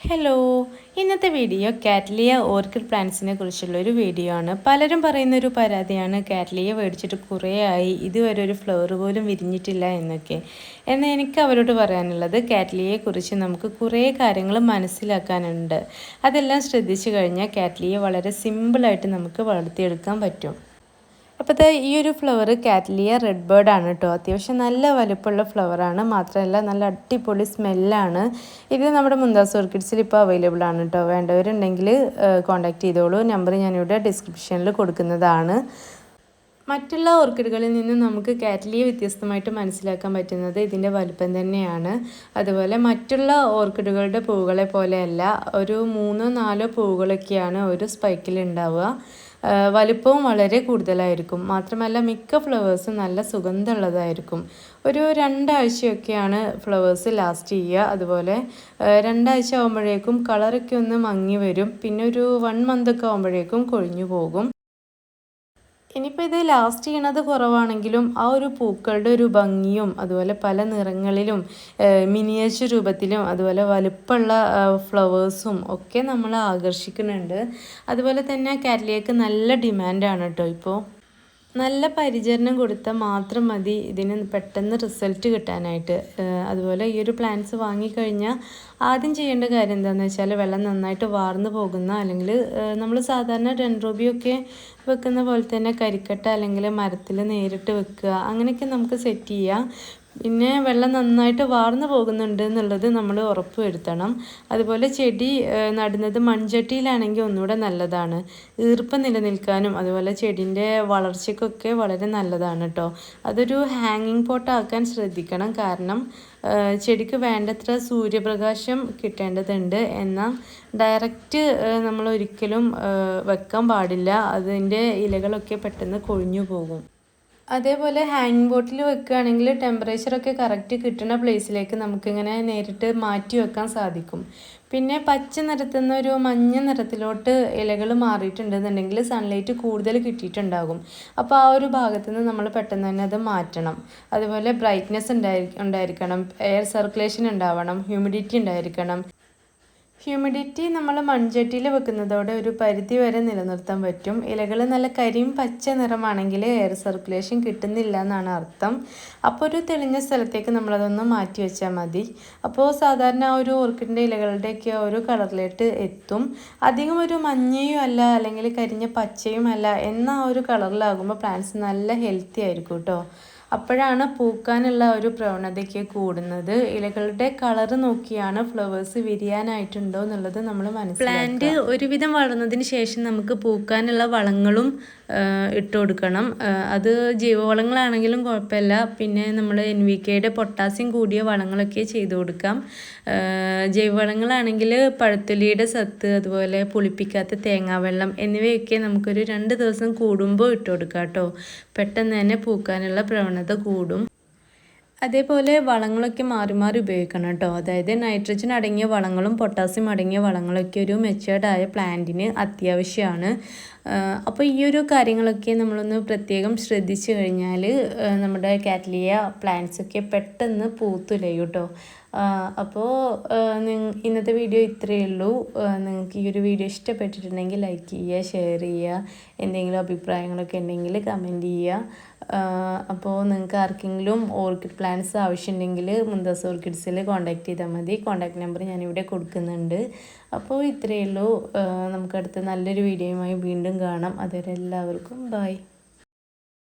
Hello ഇന്നത്തെ video cattleya orchid പ്ലാന്റ്സിനെ കുറിച്ചുള്ള ഒരു വീഡിയോ ആണ്. പലരും പറയുന്ന ഒരു പരാതിയാണ്. കാറ്റ്ലിയ മേടിച്ചിട്ട് കുറേ ആയി. ഇതുവരെ ഒരു ഫ്ലവർ പോലും വിരിഞ്ഞിട്ടില്ല എന്നൊക്കെ. എന്നാൽ എനിക്ക് അവരോട് പറയാനുള്ളത് കാറ്റ്ലിയെക്കുറിച്ച് നമുക്ക് കുറേ കാര്യങ്ങൾ മനസ്സിലാക്കാനുണ്ട്. അതെല്ലാം ശ്രദ്ധിച്ചു കഴിഞ്ഞാൽ കാറ്റ്ലിയെ വളരെ സിമ്പിളായിട്ട് നമുക്ക് വളർത്തിയെടുക്കാൻ പറ്റും. അപ്പോൾ ഈ ഒരു ഫ്ലവർ കാറ്റ്ലിയ റെഡ് ബേർഡ് ആണ് കേട്ടോ അത്യാവശ്യം നല്ല വലുപ്പമുള്ള ഫ്ലവറാണ് മാത്രമല്ല നല്ല അടിപൊളി സ്മെല്ലാണ് ഇത് നമ്മുടെ മുന്താസ് ഓർക്കിഡ്സിൽ ഇപ്പോൾ അവൈലബിൾ ആണ് കേട്ടോ വേണ്ടവരുണ്ടെങ്കിൽ കോൺടാക്ട് ചെയ്തോളൂ. നമ്പർ ഞാനിവിടെ ഡിസ്ക്രിപ്ഷനിൽ കൊടുക്കുന്നതാണ്. മറ്റുള്ള ഓർക്കിഡുകളിൽ നിന്നും നമുക്ക് കാറ്റലിയെ വ്യത്യസ്തമായിട്ട് മനസ്സിലാക്കാൻ പറ്റുന്നത് ഇതിന്റെ വലുപ്പം തന്നെയാണ്. അതുപോലെ മറ്റുള്ള ഓർക്കിഡുകളുടെ പൂവുകളെ പോലെയല്ല ഒരു മൂന്നോ നാലോ പൂവുകളൊക്കെയാണ് ഒരു സ്പൈക്കിൽ ഉണ്ടാവുക. വലിപ്പവും വളരെ കൂടുതലായിരിക്കും. മാത്രമല്ല മിക്ക ഫ്ലവേഴ്സും നല്ല സുഗന്ധമുള്ളതായിരിക്കും. ഒരു രണ്ടാഴ്ചയൊക്കെയാണ് ഫ്ലവേഴ്സ് ലാസ്റ്റ് ചെയ്യുക. അതുപോലെ രണ്ടാഴ്ച ആകുമ്പോഴേക്കും കളറൊക്കെ ഒന്ന് മങ്ങി വരും. പിന്നെ ഒരു വൺ മന്ത് ഒക്കെ ആകുമ്പോഴേക്കും കൊഴിഞ്ഞു പോകും. ഇനിയിപ്പോൾ ഇത് ലാസ്റ്റ് ചെയ്യണത് കുറവാണെങ്കിലും ആ ഒരു പൂക്കളുടെ ഒരു ഭംഗിയും അതുപോലെ പല നിറങ്ങളിലും മിനിയേച്ചർ രൂപത്തിലും അതുപോലെ വലുപ്പമുള്ള ഫ്ലവേഴ്സും ഒക്കെ നമ്മൾ ആകർഷിക്കുന്നുണ്ട്. അതുപോലെ തന്നെ കാറ്റ്ലിയക്ക് നല്ല ഡിമാൻഡാണ് കേട്ടോ ഇപ്പോൾ നല്ല പരിചരണം കൊടുത്താൽ മാത്രം മതി. ഇതിന് പെട്ടെന്ന് റിസൾട്ട് കിട്ടാനായിട്ട്. അതുപോലെ ഈ ഒരു പ്ലാന്റ്സ് വാങ്ങിക്കഴിഞ്ഞാൽ ആദ്യം ചെയ്യേണ്ട കാര്യം എന്താണെന്ന് വെച്ചാൽ വെള്ളം നന്നായിട്ട് വാർന്നു പോകുന്ന അല്ലെങ്കിൽ നമ്മൾ സാധാരണ ഡെൻഡ്രോബിയൊക്കെ വെക്കുന്ന പോലെ തന്നെ കരിക്കട്ട അല്ലെങ്കിൽ മരത്തിൽ നേരിട്ട് വെക്കുക. അങ്ങനെയൊക്കെ നമുക്ക് സെറ്റ് ചെയ്യാം. പിന്നെ വെള്ളം നന്നായിട്ട് വാർന്നു പോകുന്നുണ്ട് എന്നുള്ളത് നമ്മൾ ഉറപ്പ് വരുത്തണം. അതുപോലെ ചെടി നടുന്നത് മൺചട്ടിയിലാണെങ്കിൽ ഒന്നുകൂടെ നല്ലതാണ്. ഈർപ്പം നിലനിൽക്കാനും അതുപോലെ ചെടീന്റെ വളർച്ചയ്ക്കൊക്കെ വളരെ നല്ലതാണ് കേട്ടോ അതൊരു ഹാങ്ങിങ് പോട്ടാക്കാൻ ശ്രദ്ധിക്കണം. കാരണം ചെടിക്ക് വേണ്ടത്ര സൂര്യപ്രകാശം കിട്ടേണ്ടതുണ്ട്. എന്നാൽ ഡയറക്റ്റ് നമ്മൾ ഒരിക്കലും വെക്കാൻ പാടില്ല. അതിന്റെ ഇലകളൊക്കെ പെട്ടെന്ന് കൊഴിഞ്ഞു പോകും. അതേപോലെ ഹാങ് ബോട്ടിൽ വെക്കുകയാണെങ്കിൽ ടെമ്പറേച്ചറൊക്കെ കറക്റ്റ് കിട്ടുന്ന പ്ലേസിലേക്ക് നമുക്കിങ്ങനെ നേരിട്ട് മാറ്റി വെക്കാൻ സാധിക്കും. പിന്നെ പച്ച നിറത്തിൽ ഒരു മഞ്ഞ നിറത്തിലോട്ട് ഇലകൾ മാറിയിട്ടുണ്ടെന്നുണ്ടെങ്കിൽ സൺലൈറ്റ് കൂടുതൽ കിട്ടിയിട്ടുണ്ടാകും. അപ്പോൾ ആ ഒരു ഭാഗത്ത് നിന്ന് നമ്മൾ പെട്ടെന്ന് തന്നെ അത് മാറ്റണം. അതുപോലെ ബ്രൈറ്റ്നെസ് ഉണ്ടായി ഉണ്ടായിരിക്കണം. എയർ സർക്കുലേഷൻ ഉണ്ടാവണം. ഹ്യൂമിഡിറ്റി ഉണ്ടായിരിക്കണം. ഹ്യൂമിഡിറ്റി നമ്മൾ മൺചട്ടിയിൽ വെക്കുന്നതോടെ ഒരു പരിധി വരെ നിലനിർത്താൻ പറ്റും. ഇലകൾ നല്ല കരിയും പച്ച നിറമാണെങ്കിൽ എയർ സർക്കുലേഷൻ കിട്ടുന്നില്ല എന്നാണ് അർത്ഥം. അപ്പോൾ ഒരു തെളിഞ്ഞ സ്ഥലത്തേക്ക് നമ്മളതൊന്ന് മാറ്റി വെച്ചാൽ മതി. അപ്പോൾ സാധാരണ ഒരു ഓർക്കിഡിന്റെ ഇലകളുടെയൊക്കെ ഒരു കളറിലേക്ക് എത്തും. അധികം ഒരു മഞ്ഞയും അല്ല അല്ലെങ്കിൽ കരിഞ്ഞ പച്ചയും അല്ല എന്ന ഒരു കളറിലാകുമ്പോൾ പ്ലാന്റ്സ് നല്ല ഹെൽത്തി ആയിരിക്കും കേട്ടോ. അപ്പോഴാണ് പൂക്കാനുള്ള ഒരു പ്രവണതയ്ക്ക് കൂടുന്നത്. ഇലകളുടെ കളർ നോക്കിയാണ് ഫ്ലവേഴ്സ് വിരിയാനായിട്ടുണ്ടോ എന്നുള്ളത് നമ്മൾ മനസ്സിലാക്കുക. പ്ലാന്റ് ഒരുവിധം വളർന്നതിന് ശേഷം നമുക്ക് പൂക്കാനുള്ള വളങ്ങളും ഇട്ട് കൊടുക്കണം. അത് ജൈവവളങ്ങളാണെങ്കിലും കുഴപ്പമില്ല. പിന്നെ നമ്മൾ എൻ വി കെയുടെ പൊട്ടാസ്യം കൂടിയ വളങ്ങളൊക്കെ ചെയ്തു കൊടുക്കാം. ജൈവവളങ്ങളാണെങ്കിൽ പഴത്തൊലിയുടെ സത്ത് അതുപോലെ പുളിപ്പിക്കാത്ത തേങ്ങാവെള്ളം എന്നിവയൊക്കെ നമുക്കൊരു രണ്ട് ദിവസം കൂടുമ്പോൾ ഇട്ട് കൊടുക്കാം കേട്ടോ പെട്ടെന്ന് തന്നെ പൂക്കാനുള്ള പ്രവണത കൂടും. അതേപോലെ വളങ്ങളൊക്കെ മാറി മാറി ഉപയോഗിക്കണം കേട്ടോ. അതായത് നൈട്രജൻ അടങ്ങിയ വളങ്ങളും പൊട്ടാസ്യം അടങ്ങിയ വളങ്ങളൊക്കെ ഒരു മെച്ചേർഡായ പ്ലാന്റിന് അത്യാവശ്യമാണ് അപ്പോൾ ഈ ഒരു കാര്യങ്ങളൊക്കെ നമ്മളൊന്ന് പ്രത്യേകം ശ്രദ്ധിച്ചു കഴിഞ്ഞാൽ നമ്മുടെ കാറ്റ്ലിയ പ്ലാന്റ്സൊക്കെ പെട്ടെന്ന് പൂത്തുലയും കേട്ടോ. അപ്പോൾ ഇന്നത്തെ വീഡിയോ ഇത്രയേ ഉള്ളൂ. നിങ്ങൾക്ക് ഈ ഒരു വീഡിയോ ഇഷ്ടപ്പെട്ടിട്ടുണ്ടെങ്കിൽ ലൈക്ക് ചെയ്യുക ഷെയർ ചെയ്യുക എന്തെങ്കിലും അഭിപ്രായങ്ങളൊക്കെ ഉണ്ടെങ്കിൽ കമന്റ് ചെയ്യുക. അപ്പോൾ നിങ്ങൾക്ക് ആർക്കെങ്കിലും ഓർക്കിഡ് പ്ലാന്റ്സ് ആവശ്യമുണ്ടെങ്കിൽ മുന്താസ് ഓർക്കിഡ്സിൽ കോൺടാക്ട് ചെയ്താൽ മതി. കോൺടാക്ട് നമ്പർ ഞാനിവിടെ കൊടുക്കുന്നുണ്ട്. അപ്പോൾ ഇത്രയേ ഉള്ളൂ നമുക്കടുത്ത് നല്ലൊരു വീഡിയോയുമായി വീണ്ടും കാണാം. അതുവരെ എല്ലാവർക്കും ബൈ.